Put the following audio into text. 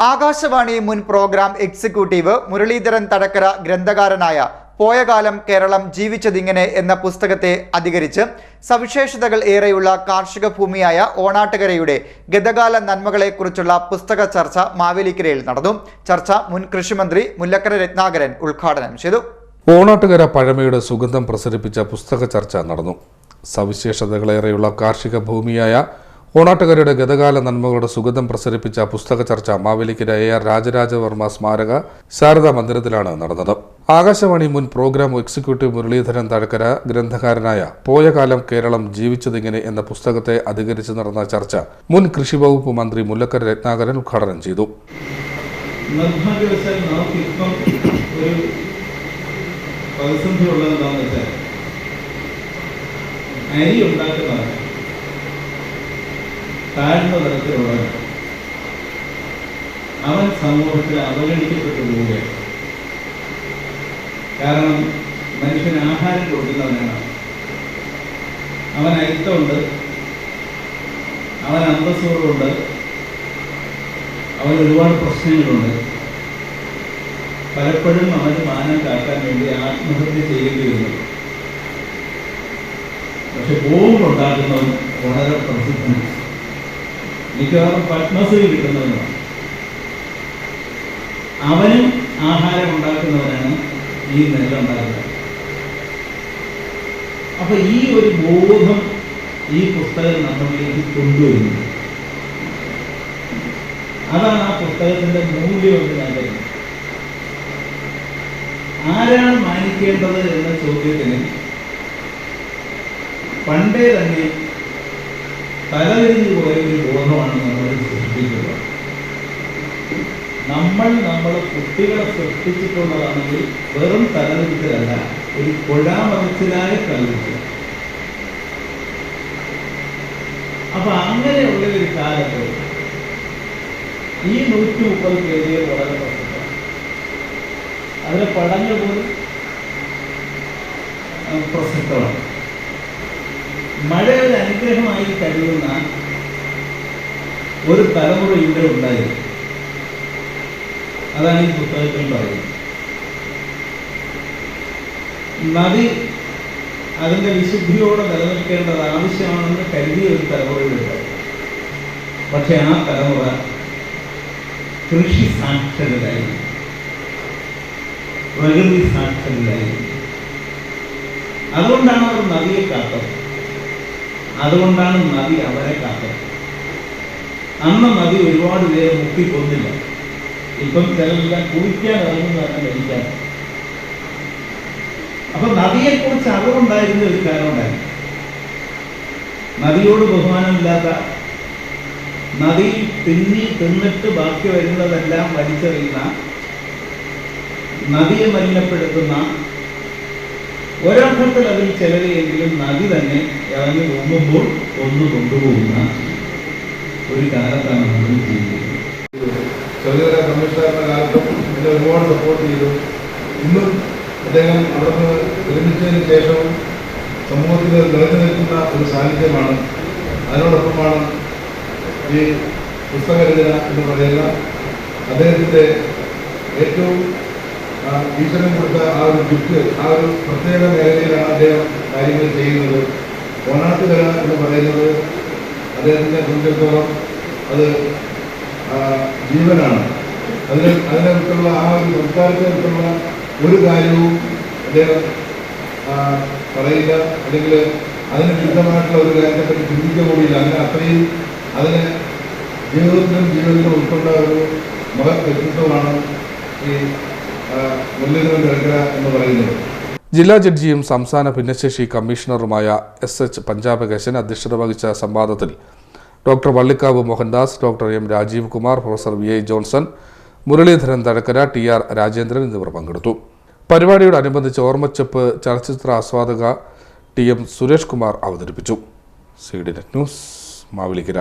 ആകാശവാണി മുൻ programme executive Muraleedharan Thazhakkara ഗ്രന്ഥകാരനായ പോയകാലം കേരളം ജീവിച്ചതിങ്ങനെ എന്ന പുസ്തകത്തെ അധികരിച്ച് സവിശേഷതകൾ ഏറെയുള്ള കാർഷിക ഭൂമിയായ ഓണാട്ടുകരയുടെ ഗതകാല നന്മകളെക്കുറിച്ചുള്ള പുസ്തക ചർച്ച മാവേലിക്കരയിൽ നടന്നു. ചർച്ച മുൻ കൃഷിമന്ത്രി മുല്ലക്കര രത്നാകരൻ ഉദ്ഘാടനം ചെയ്തു. ഓണാട്ടുകര പഴമയുടെ സുഗന്ധം പ്രസരിപ്പിച്ച പുസ്തക ചർച്ച നടന്നു. സവിശേഷതകളേറെയുള്ള കാർഷിക ഭൂമിയായ ഓണാട്ടുകരയുടെ ഗതകാല നന്മകളുടെ സുഗതം പ്രസരിപ്പിച്ച പുസ്തക ചർച്ച മാവേലിക്കര എ ആർ രാജരാജവർമ്മ സ്മാരക ശാരദാ മന്ദിരത്തിലാണ് നടന്നത്. ആകാശവാണി മുൻ പ്രോഗ്രാം എക്സിക്യൂട്ടീവ് മുരളീധരൻ തഴക്കര ഗ്രന്ഥകാരനായ പോയ കാലം കേരളം ജീവിച്ചതിങ്ങനെ എന്ന പുസ്തകത്തെ അധികരിച്ച് നടന്ന ചർച്ച മുൻ കൃഷി വകുപ്പ് മന്ത്രി മുല്ലക്കര രത്നാകരൻ ഉദ്ഘാടനം ചെയ്തു. പ്രതിസന്ധി വെച്ചാൽ അരി ഉണ്ടാക്കുന്നവർ താഴ്ന്ന തരത്തിലുള്ളവർ അവൻ സമൂഹത്തിൽ അവഗണിക്കപ്പെട്ടു പോവുകയാണ് കാരണം മനുഷ്യൻ ആഹാരം കൊടുക്കുന്നവനാണ്. അവൻ അയിത്തമുണ്ട് അവൻ അന്തസ്സുകളുണ്ട് അവൻ ഒരുപാട് പ്രശ്നങ്ങളുണ്ട്. പലപ്പോഴും അവന് മാനം കാക്കാൻ വേണ്ടി ആത്മഹത്യ ചെയ്യേണ്ടി വരുന്നു പക്ഷെ ബോംബ് ഉണ്ടാക്കുന്നവൻ വളരെ പ്രസിദ്ധനാണ്. മിക്കവാറും പത്മശ്രീ കിട്ടുന്നതാണ് അവനും ആഹാരം ഉണ്ടാക്കുന്നവനാണ് ഈ നെല്ലുണ്ടാക്കുന്നത് അപ്പൊ ഈ ഒരു ബോധം ഈ പുസ്തകം നമ്മളിലേക്ക് കൊണ്ടുവരുന്നു. അതാണ് ആ പുസ്തകത്തിന്റെ മൂല്യം എന്ന് ഞാൻ പറയുന്നത്. ആരാണ് മാനിക്കേണ്ടത് എന്ന ചോദ്യത്തിന് പണ്ടേ തന്നെ പോയ ഒരു ബോധമാണ് നമ്മൾ സൃഷ്ടിക്കുക നമ്മൾ നമ്മൾ കുട്ടികളെ സൃഷ്ടിച്ചിട്ടുള്ളതാണെങ്കിൽ വെറും തലതിരിച്ചലല്ല ഒരു കൊഴാമറിച്ചിലായ തലതിരിച്ചൽ അപ്പൊ അങ്ങനെയുള്ള ഒരു കാലത്ത് ഈ നൂറ്റി മുപ്പത് പേജുകൾ വളരെ പ്രസക്തമാണ് അതിലെ പടങ്ങൾ പോലും പ്രസക്തമാണ് മഴ ഒരു അനുഗ്രഹമായി കരുതുന്ന ഒരു തലമുറ ഇവിടെ ഉണ്ടായിരുന്നു. അതാണ് ഈ പുസ്തകത്തിൽ പറയുന്നത്. നദി അതിന്റെ വിശുദ്ധിയോടെ നിലനിൽക്കേണ്ടത് ആവശ്യമാണെന്ന് കരുതിയ ഒരു തലമുറയിലുണ്ട് പക്ഷെ ആ തലമുറ കൃഷി സാക്ഷരരായി പ്രകൃതി സാക്ഷരരായി അതുകൊണ്ടാണ് അവർ നദിയെ കാത്തത് അതുകൊണ്ടാണ് നദി അവരെ കാത്തത്. അന്ന് നദി ഒരുപാട് പേരെ മുക്കിക്കൊന്നില്ല ഇപ്പം ചിലരെല്ലാം കുളിക്കാൻ ഇറങ്ങുന്നതാണ് മരിക്കാൻ അപ്പൊ നദിയെക്കുറിച്ച് അറിവുണ്ടായിരുന്ന ഒരു കാരണമുണ്ടായിരുന്നു നദിയോട് ബഹുമാനമില്ലാത്ത നദി തിന്നി തിന്നിട്ട് ബാക്കി വരുന്നതെല്ലാം വലിച്ചെറിയുന്ന നദിയെ മലിനപ്പെടുത്തുന്ന ഒരർത്ഥത്തിൽ അതിൽ ചിലരെയെങ്കിലും നദി തന്നെ ഇറങ്ങി പോകുമ്പോൾ ഒന്ന് കൊണ്ടുപോകുന്ന ഒരു കാലത്താണ് നമ്മൾ ജീവിക്കുന്നത്. ചെറുകര കമ്മീഷണറുടെ കാലത്തും എന്നെ ഒരുപാട് സപ്പോർട്ട് ചെയ്തു. ഇന്നും അദ്ദേഹം അവിടുന്ന് വിരമിച്ചതിന് ശേഷവും സമൂഹത്തിൽ നിറഞ്ഞു നിൽക്കുന്ന ഒരു സാന്നിധ്യമാണ്. അതിനോടൊപ്പമാണ് ഈ പുസ്തകരചന എന്ന് പറയുന്ന അദ്ദേഹത്തിന്റെ ഏറ്റവും ഈശ്വരൻ കൊടുത്ത ആ ഒരു ഗിഫ്റ്റ് ആ ഒരു പ്രത്യേക മേഖലയിലാണ് അദ്ദേഹം കാര്യങ്ങൾ ചെയ്യുന്നത്. ഓണാട്ടുകര എന്ന് പറയുന്നത് അദ്ദേഹത്തിനെ സംബന്ധിച്ചിടത്തോളം അത് ജീവനാണ്. അതിന് അതിനെ കുറിച്ചുള്ള ആ ഒരു സംസ്കാരത്തെ കുറിച്ചുള്ള ഒരു കാര്യവും അദ്ദേഹം പറയില്ല. അല്ലെങ്കിൽ അതിന് വിരുദ്ധമായിട്ടുള്ള ഒരു കാര്യത്തെപ്പറ്റി ചിന്തിക്കുക കൂടിയില്ല അങ്ങനെ അത്രയും അതിന് ജീവിതത്തിലും ജീവിതത്തിലും ഉൾക്കൊണ്ട ഒരു മഹത് വ്യക്തിത്വമാണ് ഈ എന്ന് ജില്ലാ ജഡ്ജിയും സംസ്ഥാന ഭിന്നശേഷി കമ്മീഷണറുമായ എസ് എച്ച് പഞ്ചാബകേശൻ അധ്യക്ഷത വഹിച്ച സംവാദത്തിൽ doctor Vallikkavu Mohandas doctor M Rajeev Kumar professor V I Johnson Muraleedharan Thazhakkara T R Rajendran എന്നിവർ പങ്കെടുത്തു. പരിപാടിയോടനുബന്ധിച്ച് ഓർമ്മച്ചപ്പ് ചലച്ചിത്ര ആസ്വാദക ടി എം സുരേഷ് കുമാർ അവതരിപ്പിച്ചു. C D Net News Mavelikkara.